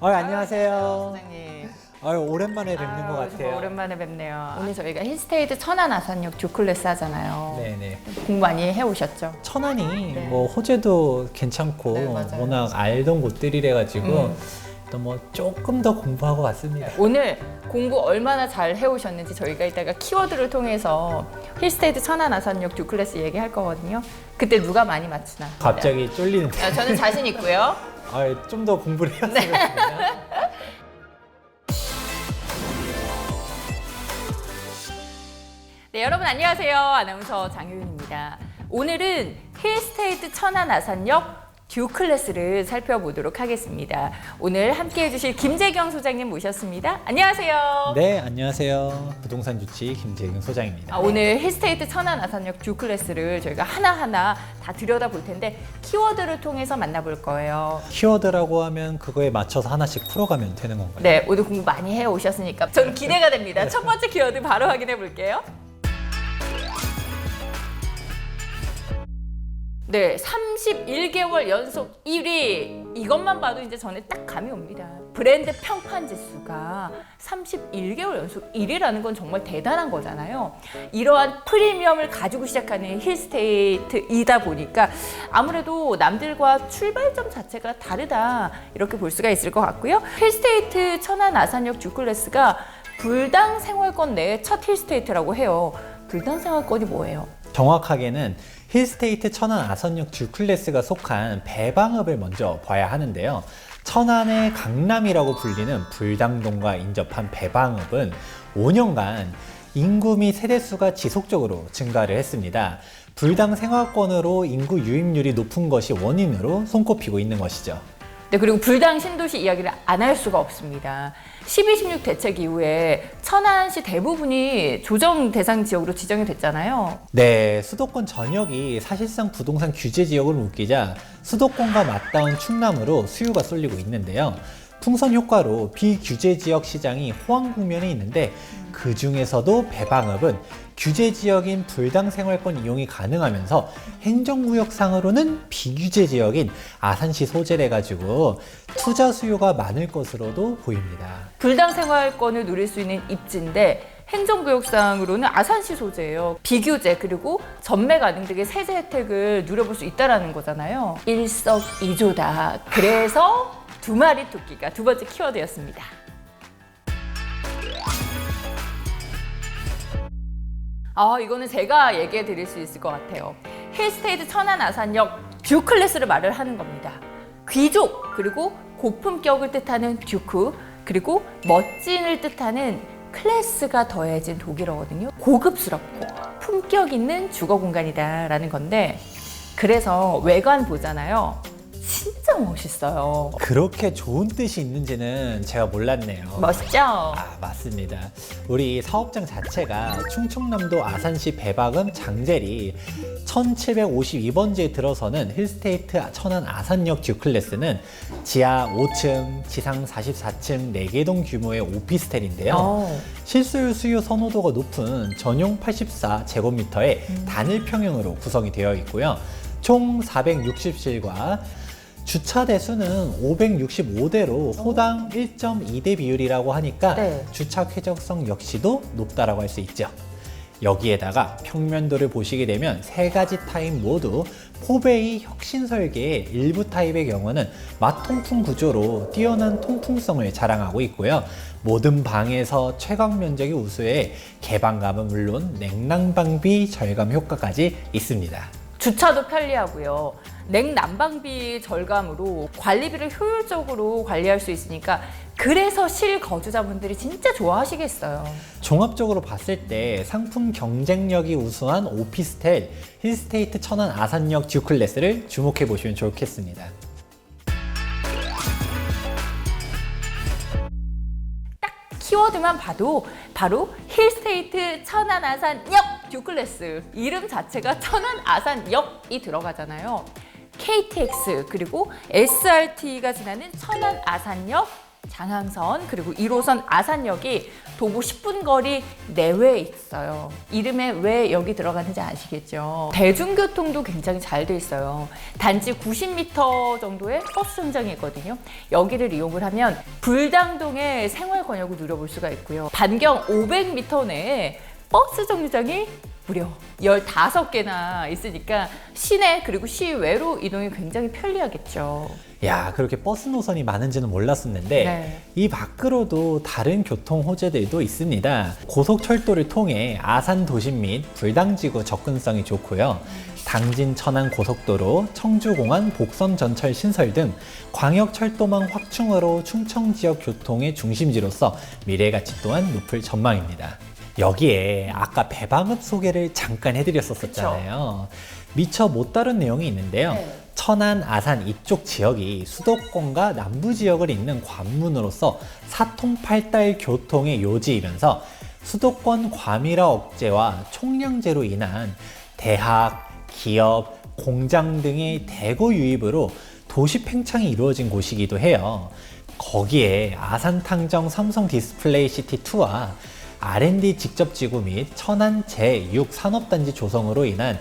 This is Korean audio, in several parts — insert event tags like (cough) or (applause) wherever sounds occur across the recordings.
어, 안녕하세요. 선생님. 아유, 오랜만에 뵙는 것 아유, 같아요. 정말 오랜만에 뵙네요. 오늘 저희가 힐스테이트 천안 아산역 듀 클래스 하잖아요. 네네. 공부 많이 해오셨죠? 천안이 네. 뭐 호재도 괜찮고 네, 맞아요. 워낙 알던 곳들이래 가지고 음. 또 뭐 조금 더 공부하고 왔습니다. 오늘 공부 얼마나 잘 해오셨는지 저희가 이따가 키워드를 통해서 힐스테이트 천안 아산역 듀 클래스 얘기할 거거든요. 그때 누가 많이 맞추나? 갑자기 쫄리는데. 아, 저는 자신 있고요. (laughs) 아, 좀 더 공부를 해야 네. 되겠네요. 네, 여러분 안녕하세요. 아나운서 장효윤입니다. 오늘은 힐스테이트 천안 아산역 듀 클래스를 살펴보도록 하겠습니다. 오늘 함께 해 주실 김재경 소장님 모셨습니다. 안녕하세요. 네, 안녕하세요. 부동산 주치 김재경 소장입니다. 아, 오늘 힐스테이트 천안 아산역 듀 클래스를 저희가 하나하나 다 들여다 볼 텐데 키워드를 통해서 만나볼 거예요. 키워드라고 하면 그거에 맞춰서 하나씩 풀어가면 되는 건가요? 네, 오늘 공부 많이 해 오셨으니까 전 기대가 됩니다. 첫 번째 키워드 바로 확인해 볼게요. 네, 31개월 연속 1위. 이것만 봐도 이제 전에 딱 감이 옵니다. 브랜드 평판 지수가 31개월 연속 1위라는 건 정말 대단한 거잖아요. 이러한 프리미엄을 가지고 시작하는 힐스테이트이다 보니까 아무래도 남들과 출발점 자체가 다르다 이렇게 볼 수가 있을 것 같고요. 힐스테이트 천안 아산역 듀클래스가 불당 생활권 내의 첫 힐스테이트라고 해요. 불당 생활권이 뭐예요? 정확하게는 힐스테이트 천안 아선역 듀클래스가 속한 배방읍을 먼저 봐야 하는데요. 천안의 강남이라고 불리는 불당동과 인접한 배방읍은 5년간 인구 및 세대수가 지속적으로 증가를 했습니다. 불당 생활권으로 인구 유입률이 높은 것이 원인으로 손꼽히고 있는 것이죠. 네, 그리고 불당 신도시 이야기를 안 할 수가 없습니다. 12, 16 대책 이후에 천안시 대부분이 조정 대상 지역으로 지정이 됐잖아요. 네, 수도권 전역이 사실상 부동산 규제 지역으로 묶이자 수도권과 맞닿은 충남으로 수요가 쏠리고 있는데요. 풍선 효과로 비규제 지역 시장이 호황 국면에 있는데 그 중에서도 배방읍은 규제 지역인 불당 생활권 이용이 가능하면서 행정구역상으로는 비규제 지역인 아산시 소재래 가지고 투자 수요가 많을 것으로도 보입니다. 불당 생활권을 누릴 수 있는 입지인데 행정구역상으로는 아산시 소재예요. 비규제 그리고 전매 가능 등의 세제 혜택을 누려볼 수 있다라는 거잖아요. 일석이조다. 그래서 두 마리 토끼가 두 번째 키워드였습니다. 아, 이거는 제가 얘기해 드릴 수 있을 것 같아요. 힐스테이트 천안 아산역 듀 클래스를 말을 하는 겁니다. 귀족, 그리고 고품격을 뜻하는 듀크, 그리고 멋진을 뜻하는 클래스가 더해진 독일어거든요. 고급스럽고 품격 있는 주거 공간이다라는 건데, 그래서 외관 보잖아요. 진짜 멋있어요. 그렇게 좋은 뜻이 있는지는 제가 몰랐네요. 멋있죠? 아, 맞습니다. 우리 사업장 자체가 충청남도 아산시 배박음 장제리 1752번지에 들어서는 힐스테이트 천안 아산역 듀클래스는 지하 5층, 지상 44층 4개 동 규모의 오피스텔인데요. 어. 실수요 수요 선호도가 높은 전용 84제곱미터의 단일 평형으로 구성이 되어 있고요. 총 460실과 주차 대수는 565대로 호당 1.2대 비율이라고 하니까 네. 주차 쾌적성 역시도 높다라고 할 수 있죠. 여기에다가 평면도를 보시게 되면 세 가지 타입 모두 포베이 혁신 설계의 일부 타입의 경우는 맞통풍 구조로 뛰어난 통풍성을 자랑하고 있고요. 모든 방에서 최강 면적이 우수해 개방감은 물론 냉난방비 절감 효과까지 있습니다. 주차도 편리하고요. 냉난방비 절감으로 관리비를 효율적으로 관리할 수 있으니까 그래서 실거주자분들이 진짜 좋아하시겠어요. 종합적으로 봤을 때 상품 경쟁력이 우수한 오피스텔 힐스테이트 천안 아산역 듀클래스를 주목해 보시면 좋겠습니다. 키워드만 봐도 바로 힐스테이트 천안 아산역 듀클래스 이름 자체가 천안 아산역이 들어가잖아요. KTX 그리고 SRT가 지나는 천안 아산역 장항선 그리고 1호선 아산역이 도보 10분 거리 내외에 있어요. 이름에 왜 여기 들어가는지 아시겠죠? 대중교통도 굉장히 잘 돼 있어요. 단지 90m 정도의 버스 정장이 있거든요. 여기를 이용을 하면 불당동의 생활 권역을 누려볼 수가 있고요. 반경 500m 내에 버스 정류장이 무려 15개나 있으니까 시내 그리고 시외로 이동이 굉장히 편리하겠죠. 야, 그렇게 버스 노선이 많은지는 몰랐었는데 네. 이 밖으로도 다른 교통 호재들도 있습니다. 고속철도를 통해 아산 도심 및 불당지구 접근성이 좋고요. 당진 천안 고속도로, 청주공항 복선 전철 신설 등 광역 철도망 확충으로 충청 지역 교통의 중심지로서 미래 가치 또한 높을 전망입니다. 여기에 아까 배방읍 소개를 잠깐 해드렸었잖아요. 미처 못 다룬 내용이 있는데요. 네. 천안, 아산 이쪽 지역이 수도권과 남부 지역을 잇는 관문으로서 사통팔달 교통의 요지이면서 수도권 과밀화 억제와 총량제로 인한 대학, 기업, 공장 등의 대거 유입으로 도시 팽창이 이루어진 곳이기도 해요. 거기에 아산탕정 삼성 디스플레이 시티 2와 R&D 직접 지구 및 천안 제6 산업단지 조성으로 인한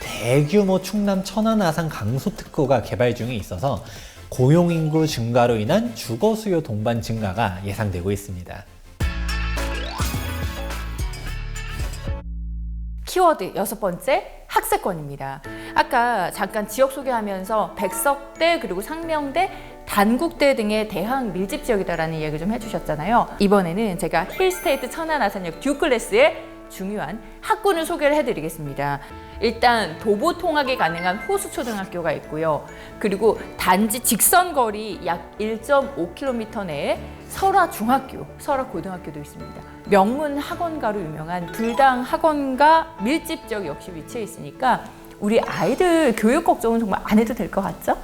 대규모 충남 천안 아산 강소 특구가 개발 중에 있어서 고용 인구 증가로 인한 주거 수요 동반 증가가 예상되고 있습니다. 키워드 여섯 번째 학세권입니다. 아까 잠깐 지역 소개하면서 백석대 그리고 상명대 단국대 등의 대학 밀집 지역이다라는 이야기 좀 해주셨잖아요. 이번에는 제가 힐스테이트 천안 아산역 듀클래스의 중요한 학군을 소개를 해드리겠습니다. 일단 도보 통학이 가능한 호수초등학교가 있고요. 그리고 단지 직선 거리 약 1.5km 내에 설화 중학교, 설화 고등학교도 있습니다. 명문 학원가로 유명한 불당 학원가 밀집 지역 역시 위치해 있으니까 우리 아이들 교육 걱정은 정말 안 해도 될 것 같죠?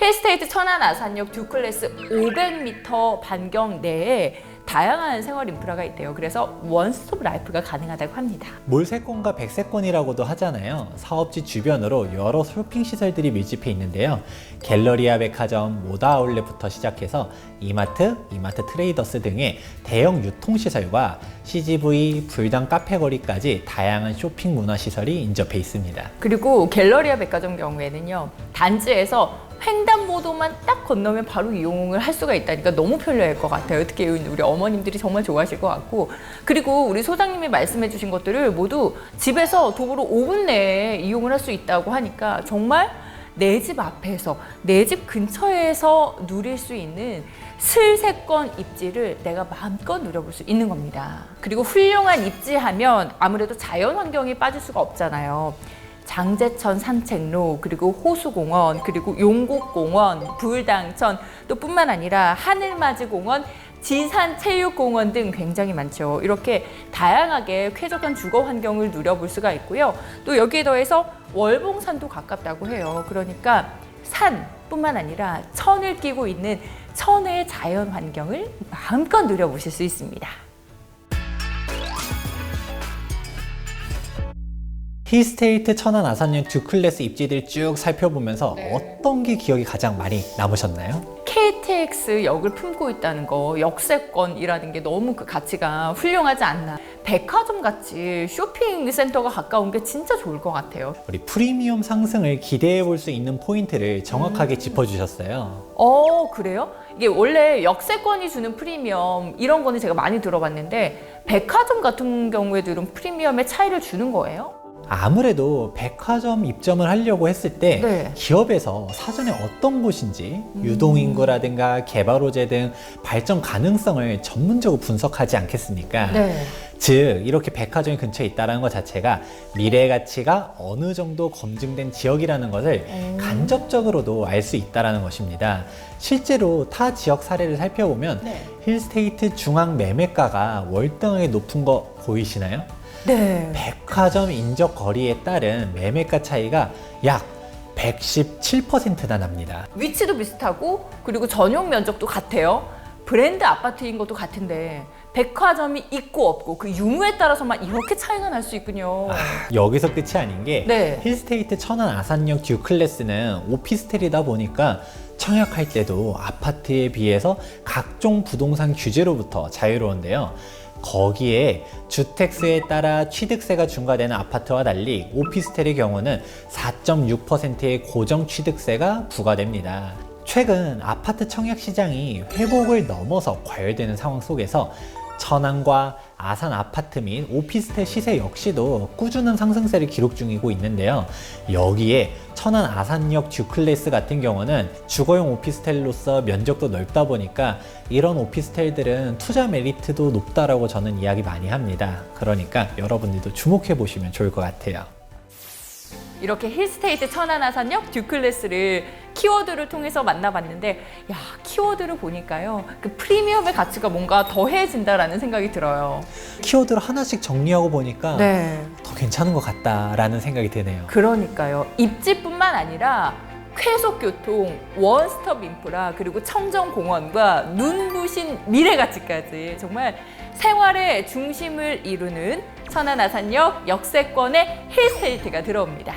힐스테이트 천안 아산역 듀클래스 500m 반경 내에 다양한 생활 인프라가 있대요. 그래서 원스톱 라이프가 가능하다고 합니다. 몰세권과 백세권이라고도 하잖아요. 사업지 주변으로 여러 쇼핑 시설들이 밀집해 있는데요. 갤러리아 백화점, 모다 아울렛부터 시작해서 이마트, 이마트 트레이더스 등의 대형 유통 시설과 CGV, 불당 카페 거리까지 다양한 쇼핑 문화 시설이 인접해 있습니다. 그리고 갤러리아 백화점 경우에는요 단지에서 횡단보도만 딱 건너면 바로 이용을 할 수가 있다니까 너무 편리할 것 같아요. 특히 우리 어머님들이 정말 좋아하실 것 같고 그리고 우리 소장님이 말씀해 주신 것들을 모두 집에서 도보로 5분 내에 이용을 할 수 있다고 하니까 정말 내 집 앞에서 내 집 근처에서 누릴 수 있는 슬세권 입지를 내가 마음껏 누려볼 수 있는 겁니다. 그리고 훌륭한 입지하면 아무래도 자연 환경이 빠질 수가 없잖아요. 장제천 산책로 그리고 호수공원 그리고 용곡공원 불당천 또 뿐만 아니라 하늘맞이공원 지산체육공원 등 굉장히 많죠. 이렇게 다양하게 쾌적한 주거 환경을 누려볼 수가 있고요. 또 여기에 더해서 월봉산도 가깝다고 해요. 그러니까 산뿐만 아니라 천을 끼고 있는 천의 자연 환경을 마음껏 누려보실 수 있습니다. 히스테이트 천안 아산역 듀클래스 입지들 쭉 살펴보면서 네. 어떤 게 기억이 가장 많이 남으셨나요? KTX 역을 품고 있다는 거, 역세권이라는 게 너무 그 가치가 훌륭하지 않나. 백화점 같이 쇼핑 센터가 가까운 게 진짜 좋을 것 같아요. 우리 프리미엄 상승을 기대해 볼 수 있는 포인트를 정확하게 짚어주셨어요. 어, 그래요? 이게 원래 역세권이 주는 프리미엄 이런 거는 제가 많이 들어봤는데 백화점 같은 경우에도 이런 프리미엄의 차이를 주는 거예요? 아무래도 백화점 입점을 하려고 했을 때 네. 기업에서 사전에 어떤 곳인지 유동인구라든가 개발 호재 등 발전 가능성을 전문적으로 분석하지 않겠습니까? 네. 즉 이렇게 백화점이 근처에 있다는 것 자체가 미래 가치가 어느 정도 검증된 지역이라는 것을 음. 간접적으로도 알 수 있다는 것입니다. 실제로 타 지역 사례를 살펴보면 네. 힐스테이트 중앙 매매가가 월등하게 높은 거 보이시나요? 네. 백화점 인적 거리에 따른 매매가 차이가 약 117%나 납니다. 위치도 비슷하고 그리고 전용 면적도 같아요. 브랜드 아파트인 것도 같은데 백화점이 있고 없고 그 유무에 따라서만 이렇게 차이가 날 수 있군요. 여기서 끝이 아닌 게 네. 힐스테이트 천안 아산역 듀클래스는 오피스텔이다 보니까 청약할 때도 아파트에 비해서 각종 부동산 규제로부터 자유로운데요. 거기에 주택수에 따라 취득세가 중과되는 아파트와 달리 오피스텔의 경우는 4.6%의 고정 취득세가 부과됩니다. 최근 아파트 청약 시장이 회복을 넘어서 과열되는 상황 속에서 천안과 아산 아파트 및 오피스텔 시세 역시도 꾸준한 상승세를 기록 중이고 있는데요. 여기에 천안 아산역 듀클래스 같은 경우는 주거용 오피스텔로서 면적도 넓다 보니까 이런 오피스텔들은 투자 메리트도 높다라고 저는 이야기 많이 합니다. 그러니까 여러분들도 주목해 보시면 좋을 것 같아요. 이렇게 힐스테이트 천안아산역 듀클래스를 키워드를 통해서 만나봤는데 야 키워드를 보니까요 그 프리미엄의 가치가 뭔가 더해진다라는 생각이 들어요. 키워드를 하나씩 정리하고 보니까 네. 더 괜찮은 것 같다라는 생각이 드네요. 그러니까요. 입지뿐만 아니라 쾌속교통, 원스톱 인프라, 그리고 청정공원과 눈부신 미래가치까지 정말 생활의 중심을 이루는 천안아산역 역세권의 힐스테이트가 들어옵니다.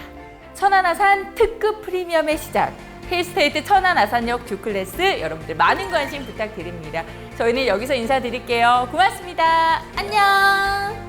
천안아산 특급 프리미엄의 시작. 힐스테이트 천안아산역 듀클래스 여러분들 많은 관심 부탁드립니다. 저희는 여기서 인사드릴게요. 고맙습니다. 안녕.